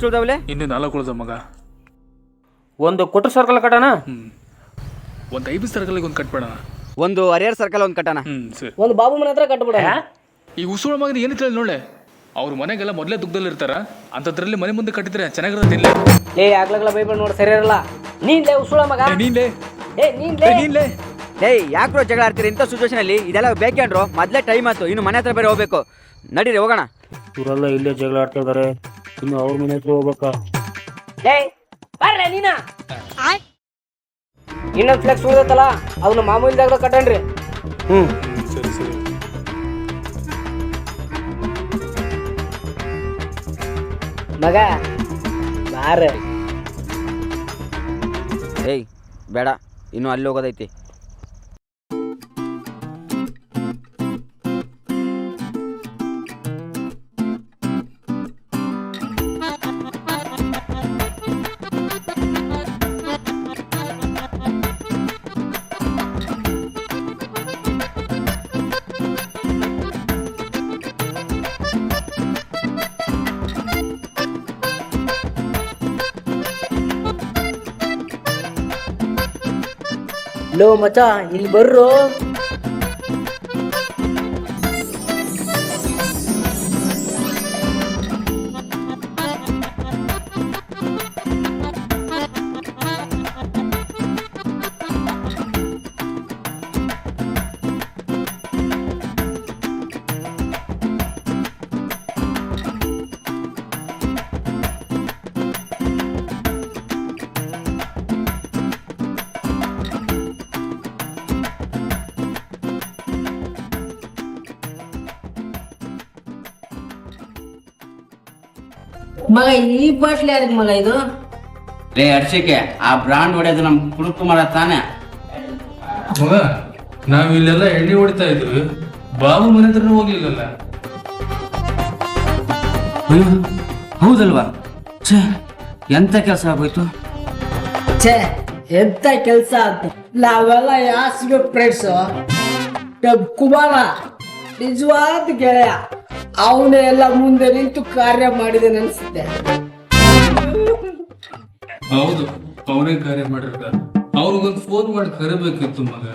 ಎಷ್ಟು ಉಳ್ದಾವಲೆ? ಇನ್ನು ನಾಲ್ಕು ಉಳ್ದ ಮಗ. ಒಂದು ಕೊಟ್ರ ಸರ್ಕಲ್ ಕಟ್ಟಣ? ಹ್ಮ್. ಒಂದು ಐದು ಸರ್ಕಲ್ಗೆ ಒಂದು ಕಟ್ಬೇಡ. ಒಂದು ಹರಿಹರ್ ಸರ್ಕಲ್ ಒಂದು ಕಟ್ಟಣ. ಹ್ಮ್ ಸರಿ. ಒಂದು ಬಾಬು ಮನೆ ಹತ್ರ ಕಟ್ಬಿಡ ಈ ಉಸುಳ ಮಗನ ಏನು ಹೇಳಿ ನೋಡೆ ಅವ್ರ ಮನೆಗೆಲ್ಲ ಮೊದಲೇ ದುಗ್ದಲ್ಲಿ ಇರ್ತಾರ. ಅಂಥದ್ರಲ್ಲಿ ಮನೆ ಮುಂದೆ ಕಟ್ಟಿದ್ರೆ ಚೆನ್ನಾಗಿರೋದು ಇಲ್ಲ? ಲೇ ಆಗ್ಲಾಗ್ಲ ಬೈಬಲ್ ನೋಡಿ ಸರಿ ಇರಲ್ಲ. ನೀನ್ ಲೇ ಉಸುಳ ಮಗ. ಏ, ನೀನ್ಲೇ? ಏ ನೀನ್ ಲೇ ಏ, ನೀನ್ಲೇ? ಏಯ್ ಯಾಕೆ ಬ್ರೋ ಜಗಳ ಆಡ್ತೀರಿ ಇಂಥ ಸಿಚುವೇಶನ್ ಅಲ್ಲಿ? ಇದೆಲ್ಲ ಬೇಕೇನ್ರು ಮೊದಲೇ ಟೈಮ್ ಆಯ್ತು. ಇನ್ನು ಮನೆ ಹತ್ರ ಬೇರೆ ಹೋಗ್ಬೇಕು. ನಡೀರಿ ಹೋಗೋಣ. ಇವರೆಲ್ಲ ಇಲ್ಲೇ ಜಗಳ ಆಡ್ತಾ ಇದಾರೆ. ಇನ್ನು ಅವ್ರ ಮನೆ ಹತ್ರ ಹೋಗ್ಬೇಕಾ? ಏಯ್ ಬರ್ಲೆ ನೀನ? ಇನ್ನೊಂದ್ ಫ್ಲೆಕ್ಸ್ ಉಳ್ದತ್ತಲ್ಲ ಅವನು ಮಾಮೂಲಿ ಜಾಗದಾಗ ಕಟ್ಟಣ್ರಿ ಹ್ಮ್. ಸರಿ ಸರಿ ಮಗ ಬಾರ ಏಯ್ ಬೇಡ ಇನ್ನು ಅಲ್ಲಿ ಹೋಗೋದೈತಿ. ಲೋ ಮಚ ಇಲ್ಲಿ ಬರ್ರು. ಮಗ ಈ ಬಾಟ್ಲಿ ಅದಕ್ಕೆ ಮಗ ಇದು? ಲೇ ಹರ್ಷಿಕೆ ಆ ಬ್ರಾಂಡ್ ಹೊಡೆಯೋದು ನಮ್ ಕುಡುಕುಮಾರ ತಾನೆ. ಮಗ ನಾವ್ ಇಲ್ಲೆಲ್ಲ ಎಣ್ಣೆ ಹೊಡಿತಾ ಇದ್ವಿ. ಬಾಬು ಮನೆ ಹತ್ರ ಹೋಗ್ಲಿಲ್ಲಲ್ಲ? ಅಯ್ಯೋ ಹೌದಲ್ವಾ? ಛೇ ಎಂತ ಕೆಲಸ ಆಗೋಯ್ತು? ಛೇ ಎಂತ ಕೆಲಸ ಅಂತ ನಾವೆಲ್ಲ ಯಾಸಿಗೆ ಫ್ರೆಂಡ್ಸು ಕುಮಾರ ನಿಜವಾದ ಗೆಳೆಯ. ಅವನೇ ಎಲ್ಲ ಮುಂದೆ ನಿಂತು ಕಾರ್ಯ ಮಾಡಿದೆ ಅನ್ಸುತ್ತೆ. ಹೌದು ಅವನೇ ಕಾರ್ಯ ಮಾಡಿರ್ತಾರೆ ಅವ್ರಿಗೊಂದು ಫೋನ್ ಮಾಡಿ ಕರಿಬೇಕಿತ್ತು ಮಗ.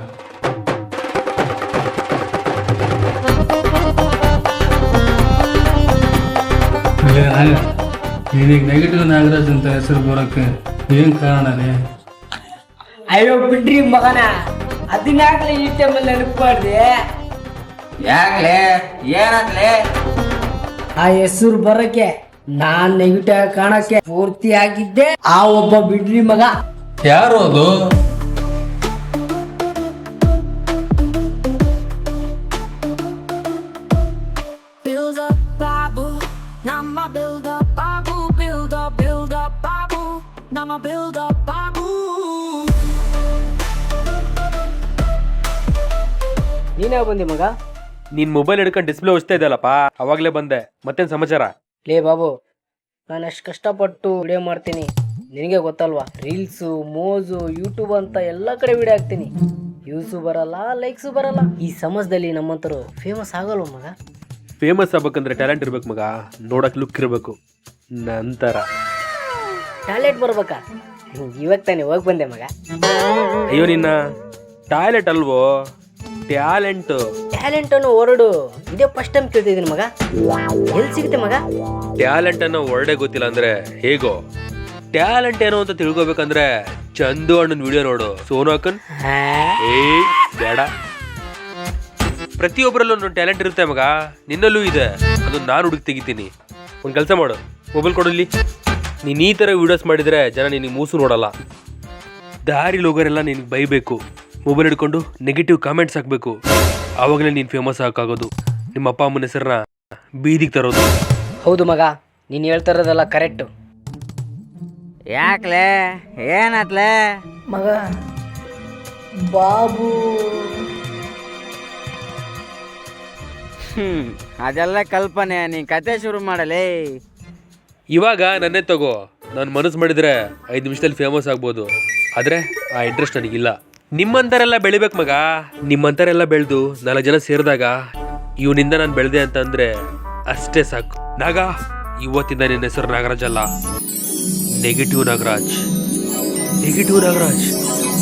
ನೀನೀಗ ನೆಗೆಟಿವ್ ನಾಗರಾಜ್ ಅಂತ ಹೆಸರು ಬರೋಕ್ಕೆ ಏನ್ ಕಾರಣನೇ ಅಯ್ಯೋ ಬಿಡ್ರಿ ಮಗನ. ಅದನ್ನಾಗ್ಲೇ ಈ ಟೈಮಲ್ಲಿ ನೆನಪು ಮಾಡಿದೆ. ಯಾಕ್ಲೇ? ಏನಾಗ್ಲೆ? ಆ ಹೆಸ್ರು ಬರೋಕೆ ನಾನು ನೆಗಿಟಾಗಿ ಕಾಣಕ್ಕೆ ಪೂರ್ತಿ ಆಗಿದ್ದೆ. ಆ ಒಬ್ಬ ಬಿಡ್ರಿ ಮಗ. ಯಾರೋದು ಬೇವುದ ತಾಗು ಬಂದಿ ಮಗ? ನಿನ್ ಮೊಬೈಲ್ ಹಿಡ್ಕೊಂಡು ಡಿಸ್ಪ್ಲೇ ಹೊಚ್ತಾ ಇದೆಯಲ್ಲಪ್ಪ? ಅವಾಗ್ಲೇ ಬಂದೆ. ಮತ್ತೇನ್ ಸಮಾಚಾರ? ಲೇ ಬಾಬು ನಾನು ಅಷ್ಟು ಕಷ್ಟಪಟ್ಟು ವಿಡಿಯೋ ಮಾಡ್ತೀನಿ. ನಿನಗೆ ಗೊತ್ತಲ್ವಾ? ರೀಲ್ಸು ಮೋಜು ಯೂಟ್ಯೂಬ್ ಅಂತ ಎಲ್ಲ ಕಡೆ ವಿಡಿಯೋ ಹಾಕ್ತೀನಿ. ವ್ಯೂಸು ಬರಲ್ಲ ಲೈಕ್ಸು ಬರಲ್ಲ. ಈ ಸಮಾಜದಲ್ಲಿ ನಮ್ಮಂತರು ಫೇಮಸ್ ಆಗಲ್ವ ಮಗ? ಫೇಮಸ್ ಆಗ್ಬೇಕಂದ್ರೆ ಟ್ಯಾಲೆಂಟ್ ಇರ್ಬೇಕು ಮಗ. ನೋಡಕ್ ಲುಕ್ ಇರ್ಬೇಕು. ನಂತರ. ಟ್ಯಾಲೆಂಟ್ ಬರ್ಬೇಕಾ? ಇವಾಗ ತಾನೇ ಹೋಗಿ ಬಂದೆ ಮಗ. ಅಯ್ಯೋ ನಿನ್ನ. ಟಾಯ್ಲೆಟ್ ಅಲ್ವೋ? ಟ್ಯಾಲೆಂಟ್. ಟ್ಯಾಲೆಂಟ್ ಅನ್ನೋ ವರ್ಡು ಇದೇ ಫಸ್ಟ್ ಟೈಮ್ ಕೇಳ್ತಿದ್ದೀನಿ ಮಗ. ಎಲ್ಲಿ ಸಿಗುತ್ತೆ ಮಗ? ಟ್ಯಾಲೆಂಟ್ ಅನ್ನೋ ವರ್ಡೇ ಗೊತ್ತಿಲ್ಲ ಅಂದ್ರೆ ಹೇಗೋ? ಟ್ಯಾಲೆಂಟ್ ಏನೋ ಅಂತ ತಿಳ್ಕೊಬೇಕಂದ್ರೆ ಚಂದು ಅಣ್ಣನ ವಿಡಿಯೋ ನೋಡು. ಸೋನು ಅಕ್ಕನ್? ಹಾ? ಏಯ್ ಬೇಡ. ಪ್ರತಿಯೊಬ್ಬರಲ್ಲೂ ಒಂದು ಟ್ಯಾಲೆಂಟ್ ಇರುತ್ತೆ ಮಗ. ನಿನ್ನಲ್ಲೂ ಇದೆ. ಅದು ನಾನು ಹುಡುಕಿ ತೆಗಿತೀನಿ. ಒಂದು ಕೆಲಸ ಮಾಡು. ಮೊಬೈಲ್ ಕೊಡಲಿ. ನೀನು ಈ ಥರ ವಿಡಿಯೋಸ್ ಮಾಡಿದರೆ ಜನ ನಿನಗೆ ಮೂಸು ನೋಡಲ್ಲ. ದಾರಿಲಿ ಹೋಗೋರೆಲ್ಲ ನಿನಗೆ ಬೈಬೇಕು. ಮೊಬೈಲ್ ಹಿಡ್ಕೊಂಡು ನೆಗೆಟಿವ್ ಕಾಮೆಂಟ್ಸ್ ಹಾಕಬೇಕು. ಆವಾಗಲೇ ನೀನು ಫೇಮಸ್ ಹಾಕಾಗೋದು ನಿಮ್ಮ ಅಪ್ಪ ಅಮ್ಮನ ಹೆಸರನ್ನ ಬೀದಿಗೆ ತರೋದು. ಹೌದು ಮಗ ನೀನು ಹೇಳ್ತಾ ಇರೋದೆಲ್ಲ ಕರೆಕ್ಟು ಯಾಕ್ಲೆ? ಏನಾತ್ಲೆ? ಮಗ ಬಾಬು. ಹ್ಮ್ ಅದೆಲ್ಲ ಕಲ್ಪನೆ ನೀ ಕತೆ ಶುರು ಮಾಡಲೇ. ಇವಾಗ ನನ್ನೇ ತಗೋ. ನಾನು ಮನಸ್ಸು ಮಾಡಿದ್ರೆ ಐದು ನಿಮಿಷದಲ್ಲಿ ಫೇಮಸ್ ಆಗ್ಬೋದು. ಆದರೆ ಆ ಇಂಟ್ರೆಸ್ಟ್ ನನಗಿಲ್ಲ. ನಿಮ್ಮಂಥರೆಲ್ಲ ಬೆಳಿಬೇಕು ಮಗ. ನಿಮ್ಮಂತರೆಲ್ಲ ಬೆಳೆದು ನಾಲ್ಕು ಜನ ಸೇರಿದಾಗ ಇವನಿಂದ ನಾನು ಬೆಳೆದೆ ಅಂತಂದ್ರೆ ಅಷ್ಟೇ ಸಾಕು. ನಾಗ ಇವತ್ತಿಂದ ನಿನ್ನ ಹೆಸರು ನಾಗರಾಜ್ ಅಲ್ಲ. Negative Nagaraj. Negative Nagaraj.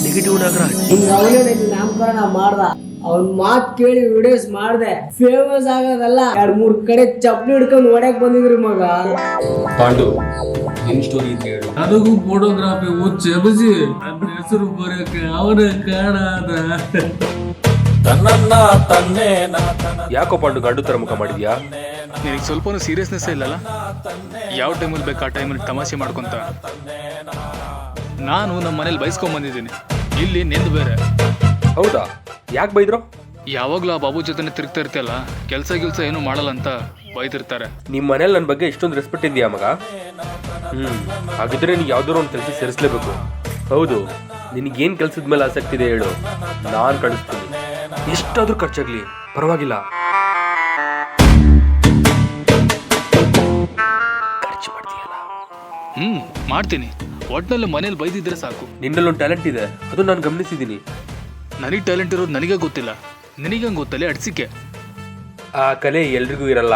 Negative Nagaraj. ಅವನೇ ನಾಮಕರಣ ಮಾಡ್ದ. ಅವ್ನ್ ಮಾತ್ ಕೇಳಿ ವಿಡಿಯೋಸ್ ಮಾಡ್ದೆ. ಫೇಮಸ್ ಆಗೋದಲ್ಲ. ಎರಡ್ ಮೂರ್ ಕಡೆ ಚಪ್ಲಿ ಹಿಡ್ಕೊಂಡು ಹೊಡ್ಯಾಕ್ ಬಂದಿದ್ರಿ ಮಗ. ಪಾಂಡು ನಿನ್ ಸ್ಟೋರಿ ಅಂತ ಹೇಳಿ. ನನಗೂ ಫೋಟೋಗ್ರಾಫಿ ನನ್ನ ಹೆಸರು ಬರೋಕೆ ಅವನ ಕಾಣದ ಯಾಕೋ ಪಾಂಡು ಗಂಡು ತರ ಮುಖ ಮಾಡಿದ್ಯಾ? ನಿನಗೆ ಸ್ವಲ್ಪನೂ ಸೀರಿಯಸ್ನೆಸ್ ಇಲ್ಲಲ್ಲ? ಯಾವ ಟೈಮಲ್ಲಿ ಬೇಕು ಆ ಟೈಮಲ್ಲಿ ತಮಾಷೆ ಮಾಡ್ಕೊಂತ? ನಾನು ನಮ್ಮ ಮನೇಲಿ ಬೈಸ್ಕೊಂಡ್ ಬಂದಿದ್ದೀನಿ. ಇಲ್ಲಿ ನಿಂದು ಬೇರೆ. ಹೌದಾ? ಯಾಕೆ ಬೈದ್ರು? ಯಾವಾಗ್ಲೂ ಆ ಬಾಬು ಜೊತೆನೆ ತಿರುಗ್ತಾ ಇರ್ತೀಯಲ್ಲ ಕೆಲಸ ಗಿಲ್ಸ ಏನು ಮಾಡಲ್ಲ ಅಂತ ಬೈದಿರ್ತಾರೆ. ನಿಮ್ಮ ಮನೇಲಿ ನನ್ನ ಬಗ್ಗೆ ಇಷ್ಟೊಂದು ರೆಸ್ಪೆಕ್ಟ್ ಇದೆಯಾ ಮಗ? ಹ್ಮ್. ಹಾಗಿದ್ರೆ ನೀನು ಯಾವ್ದಾದ್ರು ಒಂದು ಕೆಲಸ ಸೇರಿಸ್ಲೇಬೇಕು. ಹೌದು ನಿನಗೇನು ಕೆಲಸದ ಮೇಲೆ ಆಸಕ್ತಿ ಇದೆ ಹೇಳು. ನಾನು ಕಳಿಸ್ತೀನಿ. ಎಷ್ಟಾದರೂ ಖರ್ಚಾಗಲಿ ಪರವಾಗಿಲ್ಲ. ಖರ್ಚು ಮಾಡ್ತೀಯಲ್ಲ? ಹ್ಮ್ ಮಾಡ್ತೀನಿ. ಒಟ್ನಲ್ಲಿ ಮನೇಲಿ ಬೈದಿದ್ರೆ ಸಾಕು. ನಿನ್ನಲ್ಲೊಂದು ಟ್ಯಾಲೆಂಟ್ ಇದೆ ಅದು ನಾನು ಗಮನಿಸಿದ್ದೀನಿ ನನಗೆ ಟ್ಯಾಲೆಂಟ್ ಇರೋದು ನನಗೆ ಗೊತ್ತಿಲ್ಲ. ನಿನಗಂಗೆ ಗೊತ್ತಲ್ಲೇ? ಅಡ್ಸಿಕೆ. ಆ ಕಲೆ ಎಲ್ರಿಗೂ ಇರಲ್ಲ.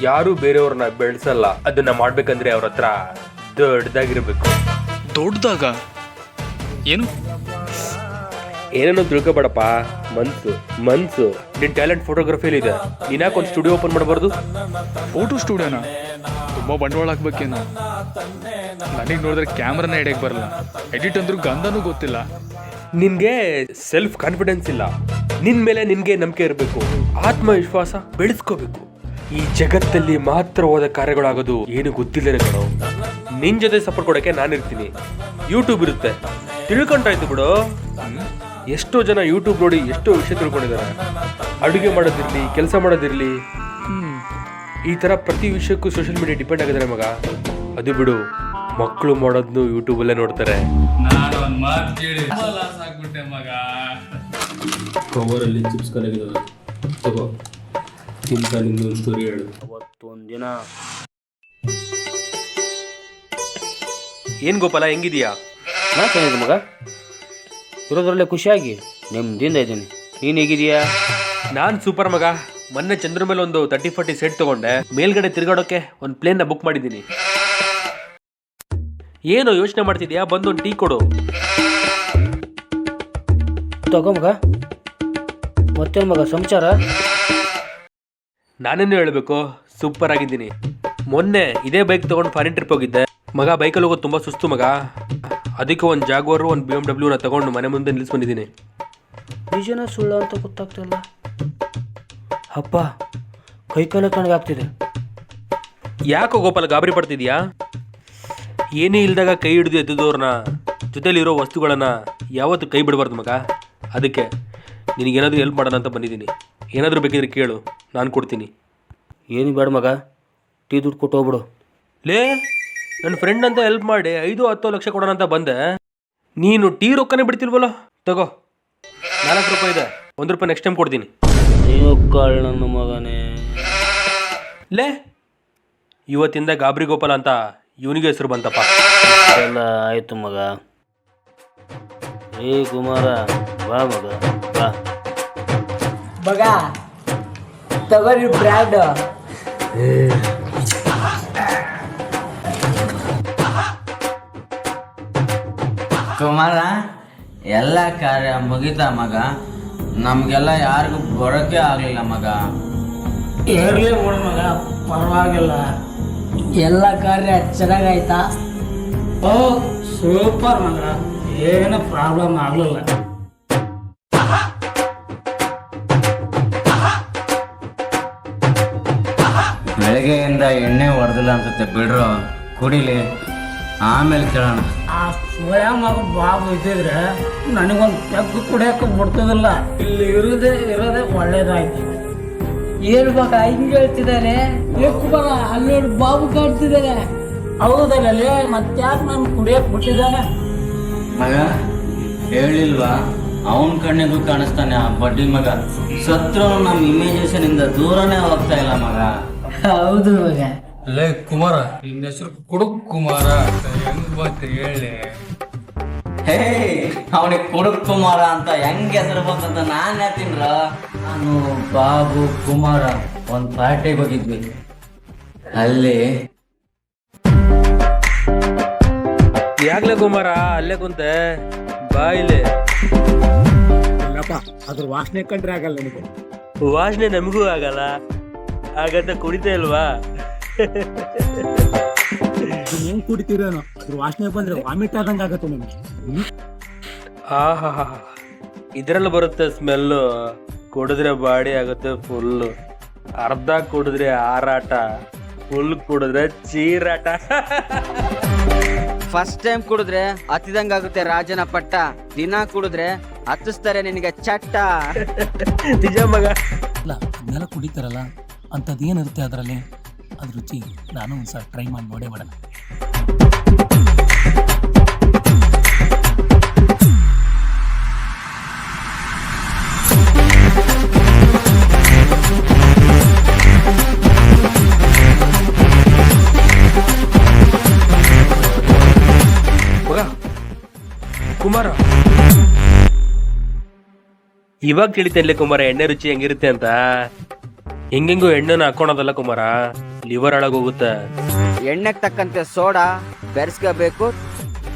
ಯಾರೂ ಬೇರೆಯವ್ರನ್ನ ಬೆಳೆಸಲ್ಲ. ಅದನ್ನ ಮಾಡಬೇಕಂದ್ರೆ ಅವ್ರ ಹತ್ರ ದೊಡ್ಡದಾಗಿರ್ಬೇಕು. ದೊಡ್ಡದಾಗ? ಏನು? ಏನೇನೋ ತಿಳ್ಕೊಬೇಡಪ್ಪ. ಮನ್ಸು ಮನ್ಸು. ನಿನ್ ಟ್ಯಾಲೆಂಟ್ ಫೋಟೋಗ್ರಫಿಯಲ್ಲಿ ಇದೆ ನೀನ್ ಯಾಕೆ ಒಂದು ಸ್ಟುಡಿಯೋ ಓಪನ್ ಮಾಡಬಾರ್ದು? ಫೋಟೋ ಸ್ಟುಡಿಯೋನ? ತುಂಬಾ ಬಂಡವಾಳ ಹಾಕ್ಬೇಕೇನು ನನಗೆ ನೋಡಿದ್ರೆ ಕ್ಯಾಮ್ರಾನ ಹಿಡಿಯಕ್ಕೆ ಬರಲ್ಲ. ಎಡಿಟ್ ಅಂದ್ರೂ ಗಂಧನೂ ಗೊತ್ತಿಲ್ಲ. ನಿನ್ಗೆ ಸೆಲ್ಫ್ ಕಾನ್ಫಿಡೆನ್ಸ್ ಇಲ್ಲ. ನಿನ್ ಮೇಲೆ ನಿನ್ಗೆ ನಂಬಿಕೆ ಇರಬೇಕು. ಆತ್ಮವಿಶ್ವಾಸ ಬೆಳೆಸ್ಕೋಬೇಕು. ಈ ಜಗತ್ತಲ್ಲಿ ಮಾತ್ರವಾದ ಕಾರ್ಯಗಳಾಗೋದು ಏನು ಗೊತ್ತಿಲ್ಲ ಕಣೋ. ನಿನ್ ಜೊತೆ ಸಪೋರ್ಟ್ ಕೊಡಕ್ಕೆ ನಾನಿರ್ತೀನಿ. ಯೂಟ್ಯೂಬ್ ಇರುತ್ತೆ. ತಿಳ್ಕೊಂಡ್ರಾಯ್ತು ಬಿಡು. ಎಷ್ಟೋ ಜನ ಯೂಟ್ಯೂಬ್ ನೋಡಿ ಎಷ್ಟೋ ವಿಷಯ ತಿಳ್ಕೊಂಡಿದ್ದಾರೆ. ಅಡುಗೆ ಮಾಡೋದಿರಲಿ ಕೆಲಸ ಮಾಡೋದಿರಲಿ. ಈ ಥರ ಪ್ರತಿ ವಿಷಯಕ್ಕೂ ಸೋಷಿಯಲ್ ಮೀಡಿಯಾ ಡಿಪೆಂಡ್ ಆಗಿದ್ದಾರೆ ಮಗ. ಅದು ಬಿಡು. ಮಕ್ಕಳು ಮಾಡೋದನ್ನು ಯೂಟ್ಯೂಬಲ್ಲೇ ನೋಡ್ತಾರೆ. ಕವರಲ್ಲಿ ಚಿಪ್ಸ್ ಕಲಗಿದ ತಗೋ. ತಿಂತ ಹೇಳು. ಅವತ್ತೊಂದಿನ ಏನ್ ಗೋಪಾಲ ಹೆಂಗಿದೀಯಾ? ನಾ ಚೆನ್ನಾಗಿದೆ ಮಗ. ಇರೋದ್ರಲ್ಲೇ ಖುಷಿಯಾಗಿ ನೆಮ್ಮದಿಯಿಂದ ಇದ್ದೀನಿ. ನೀನು ಹೇಗಿದೀಯಾ? ನಾನ್ ಸೂಪರ್ ಮಗ. ಮೊನ್ನೆ ಚಂದ್ರ ಮೇಲೆ ಒಂದು ತರ್ಟಿ ಫಾರ್ಟಿ ಸೆಟ್ ತಗೊಂಡೆ. ಮೇಲ್ಗಡೆ ತಿರ್ಗಾಡೋಕೆ ಒಂದು ಪ್ಲೇನ್ನ ಬುಕ್ ಮಾಡಿದ್ದೀನಿ. ಏನು ಯೋಚನೆ ಮಾಡ್ತಿದ್ಯಾ? ಬಂದು ಒಂದು ಟೀ ಕೊಡು. ತಗೋ ಮಗ. ಮತ್ತೇನು ಮಗ ಸಂಚಾರ? ನಾನೇನು ಹೇಳಬೇಕು? ಸೂಪರ್ ಆಗಿದ್ದೀನಿ. ಮೊನ್ನೆ ಇದೇ ಬೈಕ್ ತಗೊಂಡು ಫಾರಿನ್ ಟ್ರಿಪ್ ಹೋಗಿದ್ದೆ. ಮಗ ಬೈಕಲ್ಲಿ ಹೋಗೋದು ತುಂಬ ಸುಸ್ತು ಮಗ. ಅದಕ್ಕೆ ಒಂದು ಜಾಗ್ವಾರು ಒಂದು ಬಿ ಎಂ ಡಬ್ಲ್ಯೂನ ತಗೊಂಡು ಮನೆ ಮುಂದೆ ನಿಲ್ಲಿಸ್ಬಂದಿದ್ದೀನಿ ನಿಜನ ಸುಳ್ಳು ಅಂತ ಗೊತ್ತಾಗ್ತಿಲ್ಲ. ಅಪ್ಪ ಕೈ ಕಾಲ ಆಗ್ತಿದೆ. ಯಾಕೋ ಗೋಪಾಲ ಗಾಬರಿ ಪಡ್ತಿದ್ಯಾ? ಏನೇ ಇಲ್ದಾಗ ಕೈ ಹಿಡಿದು ಎದ್ದಿದವ್ರನ್ನ ಜೊತೆಲಿರೋ ವಸ್ತುಗಳನ್ನು ಯಾವತ್ತೂ ಕೈ ಬಿಡಬಾರ್ದು ಮಗ. ಅದಕ್ಕೆ ನಿನಗೇನಾದರೂ ಹೆಲ್ಪ್ ಮಾಡೋಣ ಅಂತ ಬಂದಿದ್ದೀನಿ. ಏನಾದರೂ ಬೇಕಿದ್ರೆ ಕೇಳು ನಾನು ಕೊಡ್ತೀನಿ. ಏನು ಬೇಡ ಮಗ ಟೀ ದುಡ್ಡು ಕೊಟ್ಟು ಹೋಗ್ಬಿಡು. ಲೇ ನನ್ನ ಫ್ರೆಂಡ್ ಅಂತ ಹೆಲ್ಪ್ ಮಾಡಿ ಐದು ಹತ್ತು ಲಕ್ಷ ಕೊಡೋಣ ಅಂತ ಬಂದೆ. ನೀನು ಟೀ ರೊಕ್ಕನೇ ಬಿಡ್ತಿಲ್ವಲ್ಲ? ತಗೋ. ನಾಲ್ಕು ರೂಪಾಯಿ ಇದೆ. ಒಂದು ರೂಪಾಯಿ ನೆಕ್ಸ್ಟ್ ಟೈಮ್ ಕೊಡ್ತೀನಿ. ನೀನು ಕಾಳು ನನ್ನ ಮಗನೇ. ಲೇ ಇವತ್ತಿಂದ ಗಾಬರಿ ಗೋಪಾಲ ಅಂತ ಇವನಿಗೆ ಹೆಸರು ಬಂತಪ್ಪ. ಎಲ್ಲ ಆಯ್ತು ಮಗ. ಏ ಕುಮಾರ ಬಾ ಮಗ ಬಾ. ಬಗ ತಗೋರಿ ಬ್ರ್ಯಾಂಡ್ ಕುಮಾರ ಎಲ್ಲ ಕಾರ್ಯ ಮುಗಿತ ಮಗ. ನಮಗೆಲ್ಲ ಯಾರಿಗೂ ಬರೋಕೆ ಆಗಲಿಲ್ಲ ಮಗ. ಇರಲಿ ಬಿಡು ಮಗ ಪರವಾಗಿಲ್ಲ. ಎಲ್ಲ ಕಾರ್ಯ ಚೆನ್ನಾಗಾಯ್ತಾ? ಓ ಸೂಪರ್ ಮಗ ಏನು ಪ್ರಾಬ್ಲಮ್ ಆಗಲಿಲ್ಲ. ಬೆಳಗ್ಗೆಯಿಂದ ಎಣ್ಣೆ ಹೊಡೆದಿಲ್ಲ ಅನ್ಸುತ್ತೆ ಬಿಡ್ರು. ಕುಡಿಲಿ ಆಮೇಲೆ ಕೇಳೋಣ. ಆ ಸ್ವಯಂ ಮಗ ಬಾಬು ಇದ್ದಿದ್ರೆ ನನಗೊಂದು ಪೆಗ್ ಕುಡಿಯೋಕೆ ಬಿಡ್ತದಿಲ್ಲ ಇಲ್ಲಿ ಇರೋದೇ ಇರೋದೇ ಒಳ್ಳೇದಾಯ್ತು. ಏನ್ ಮಗ ಹಿಂಗ್ ಬೇಕು ಬರ ಬಾಬು ಕಾಡ್ತಿದ್ದಾರೆ ಹೌದಲ್ಲ ಮತ್ತ್ಯಾಕೆ ನಾನು ಕುಡಿಯಕ್ ಬಿಟ್ಟಿದ್ದಾನೆ? ಮಗ ಹೇಳಿಲ್ವಾ? ಅವನ ಕಣ್ಣಿಗೂ ಕಾಣಿಸ್ತಾನೆ ಆ ಬಡ್ಡಿ ಮಗ. ಸತ್ರು ನಮ್ಮ ಇಮೇಜೇಷನ್ ಇಂದ ದೂರನೇ ಹೋಗ್ತಾ ಇಲ್ಲ ಮಗ. ಹೌದು ಮಗ. ಲೇ ಕುಮಾರ ನಿನ್ನ ಹೆಸರು ಕುಡುಕ್ ಕುಮಾರ ಹೆಂಗ್ ಬಂತು ಹೇಳಿ. ಹೇ ಅವನಿಗೆ ಕುಡುಕ್ ಕುಮಾರ ಅಂತ ಹೆಂಗ್ ಹೆಸರು ಬಂತಂತ ನಾನ್ ಹೇಳ್ತೀನ್ರ ನಾನು ಬಾಬು ಕುಮಾರ ಒಂದ್ ಪಾರ್ಟಿಗೆ ಹೋಗಿದ್ವಿ. ಅಲ್ಲಿ ಯಾಗ್ಲೇ ಕುಮಾರ? ಅಲ್ಲೇ ಕುಂತೆ. ಬಾ ಇಲ್ಲಿ. ಇಲ್ಲಪ್ಪ ಅದ್ರ ವಾಸನೆ ಕಂಡ್ರೆ ಆಗಲ್ಲ ನಿಮಗೆ ವಾಸನೆ ನಮಗೂ ಆಗಲ್ಲ. ಹಾಗಂತ ಕುಡಿತಾ ಇಲ್ವಾ? ಹೆಂಗ್ ಕುಡಿತೀರೇನೋ ಅದ್ರ ವಾಸನೆ ಬಂದ್ರೆ ವಾಮಿಟ್ ಆದಂಗ ಆಗತ್ತೆ ನನಗೆ ಆಹಾ ಇದ್ರಲ್ಲಿ ಬರುತ್ತೆ ಸ್ಮೆಲ್ಲು ಕುಡಿದ್ರೆ ಬಾಡಿ ಆಗುತ್ತೆ ಫುಲ್ಲು ಅರ್ಧ ಕುಡಿದ್ರೆ ಆರಾಟ ಫುಲ್ ಕುಡಿದ್ರೆ ಚೀರಾಟ. ಫಸ್ಟ್ ಟೈಮ್ ಕುಡಿದ್ರೆ ಹತ್ತಿದಂಗಾಗುತ್ತೆ ರಾಜನ ಪಟ್ಟ. ದಿನ ಕುಡಿದ್ರೆ ಹತ್ತಿಸ್ತಾರೆ ನಿನಗೆ ಚಟ್ಟ. ನಿಜ ಮಗ. ಇಲ್ಲ ಅದನ್ನೆಲ್ಲ ಕುಡಿತಾರಲ್ಲ ಅಂಥದ್ದು ಏನಿರುತ್ತೆ ಅದರಲ್ಲಿ? ಅದ್ರ ರುಚಿ ನಾನು ಒಂದ್ಸಲ ಟ್ರೈ ಮಾಡಿ ನೋಡೇ ಮಾಡೋಣ ಕುಮಾರ. ಇವಾಗ ತಿಳಿತೇನ್ಲೆ ಕುಮಾರ, ಎಣ್ಣೆ ರುಚಿ ಹೆಂಗಿರುತ್ತೆ ಅಂತ? ಹೆಂಗೆಂಗೋ ಎಣ್ಣೆನ ಹಾಕೋಣದಲ್ಲ ಕುಮಾರ? ಲಿವರ್ ಹೋಗುತ್ತೆ ಎಣ್ಣೆಗೆ ತಕ್ಕಂತೆ ಸೋಡಾ ಬೆರೆಸ್ಕೋಬೇಕು.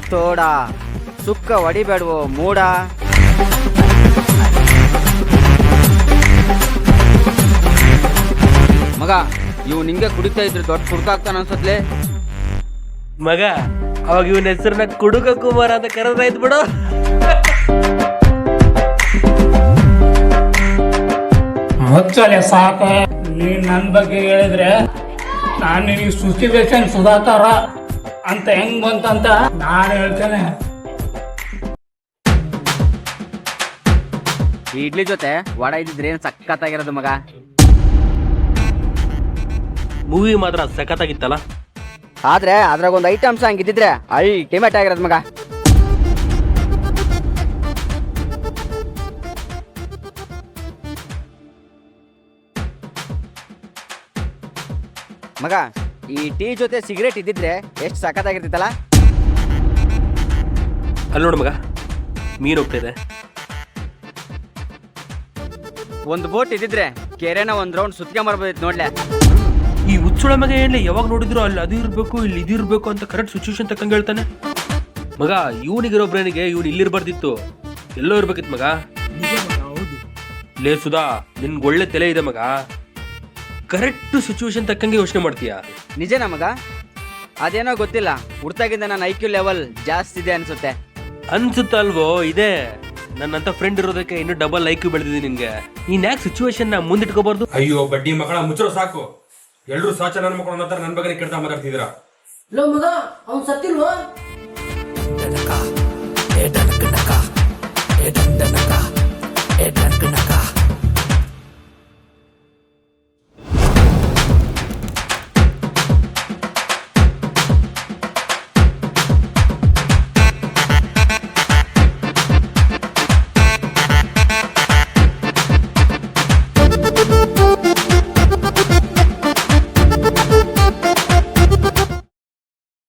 ಸೋಡಾ ಸುಕ್ಕ ಹೊಡಿಬೇಡವು ಮೂಡ. ಮಗ ಇವ್ ನಿಂಗೆ ಕುಡಿತಾ ಇದ್ರೆ ದೊಡ್ಡ ಕುಡ್ಕಾಗ್ತಾನ ಅನ್ಸತ್ಲೆ? ಮಗ ಅವಾಗ ಇವನ ಹೆಸರನ್ನ ಕುಡುಕ ಕುಮಾರ ಅಂತ ಕರೆದ್ರಾಯ್ತು ಬಿಡು. ಮುಚ್ಚಲೆ ಸಾಕ ನೀನ್ ನನ್ ಬಗ್ಗೆ ಹೇಳಿದ್ರೆ ನಾನು ನಿನಗೆ ಸಿಚುವೇಶನ್ ಸುಧಾಕರ. ಅಂತ ಹೆಂಗ್ ಬಂತಂತ ನಾನು ಹೇಳ್ತೇನೆ. ಈ ಇಡ್ಲಿ ಜೊತೆ ವಡ ಇದ್ದಿದ್ರೆ ಏನು ಸಖತ್ತಾಗಿರೋದು ಮಗ? ಮೂವಿ ಮಾತ್ರ ಸಖತ್ತಾಗಿತ್ತಲ್ಲ? ಆದ್ರೆ ಅದ್ರಾಗ ಒಂದು ಐಟಮ್ಸ್ ಹಂಗಿದ್ರೆ ಇದ್ದಿದ್ರೆ ಅಲ್ಟಿಮೇಟ್ ಆಗಿರೋದು ಮಗ. ಮಗ ಈ ಟೀ ಜೊತೆ ಸಿಗರೇಟ್ ಇದ್ದಿದ್ರೆ ಎಷ್ಟು ಸಖತ್ತಾಗಿರ್ತಿತ್ತಲ್ಲ ಅಲ್ಲಿ ನೋಡು ಮಗ ಮೀನು ಹೋಗ್ತಿದೆ. ಒಂದು ಬೋಟ್ ಇದ್ದಿದ್ರೆ ಕೆರೆನ ಒಂದು ರೌಂಡ್ ಸುತ್ಕೊಂಬರ್ಬೋದಿತ್ತು ನೋಡ್ಲೆ. ಈ ಹುಚ್ಚುಳ ಮಗ ಏನ್ಲಿ ಯಾವಾಗ ನೋಡಿದ್ರು ಅಲ್ಲಿ ಅದು ಇರಬೇಕು ಇಲ್ಲಿ ಇದು ಇರಬೇಕು ಅಂತ ಕರೆಕ್ಟ್ ಸಿಚುವೇಶನ್ ತಕ್ಕಂಗೆ ಹೇಳ್ತಾನೆ. ಮಗ ಇವನಿಗಿರೋ ಬ್ರೇನಿಗೆ ಇಲ್ಲಿ ಇಲ್ಲಿರ್ಬಾರ್ದಿತ್ತು. ಎಲ್ಲೋ ಇರ್ಬೇಕಿತ್ತು ಮಗ. ಲೇ ಸುಧಾ ನಿನ್ಗೆ ಒಳ್ಳೆ ತಲೆ ಇದೆ ಮಗ. ಕರೆಕ್ಟ್ ಸಿಚುವೇಶನ್ ತಕ್ಕಂಗೆ ಯೋಚನೆ ಮಾಡ್ತೀಯ? ನಿಜ ನಮಗ ಅದೇನೋ ಗೊತ್ತಿಲ್ಲ. ಹುಡ್ತಾಗಿಂದ ನನ್ನ ಐ ಕ್ಯೂ ಲೆವೆಲ್ ಜಾಸ್ತಿ ಇದೆ ಅನ್ಸುತ್ತೆ. ಅನ್ಸುತ್ತಲ್ವೋ ಇದೆ. ನನ್ನಂತ ಫ್ರೆಂಡ್ ಇರೋದಕ್ಕೆ ಇನ್ನು ಡಬಲ್ ಐ ಕ್ಯೂ ಬೆಳೆದಿದೆ ನಿನ್ಗೆ. ನೀನ್ ಯಾಕೆ ಸಿಚುವೇಶನ್ನ ಮುಂದಿಟ್ಕೋಬಾರ್ದು. ಅಯ್ಯೋ ಬಡ್ಡಿ ಮಕ್ಕಳ ಮುಚ್ಚರೋ ಸಾಕು. ಎಲ್ಲರೂ ಸಾಚ ನನ್ನ ಮಕ್ಕಳು ನನ್ನ ಬಗ್ಗೆ ಕೆಡ್ತಾ ಮಾತಾಡ್ತಿದ್ದೀರಾ? ಲೋ ಮಗ ಅವ್ನು ಸತ್ತಿಲ್ವಾ? ಡನಕ ಏ ಡನಕ ಡನಕ ಏ ಡನಕ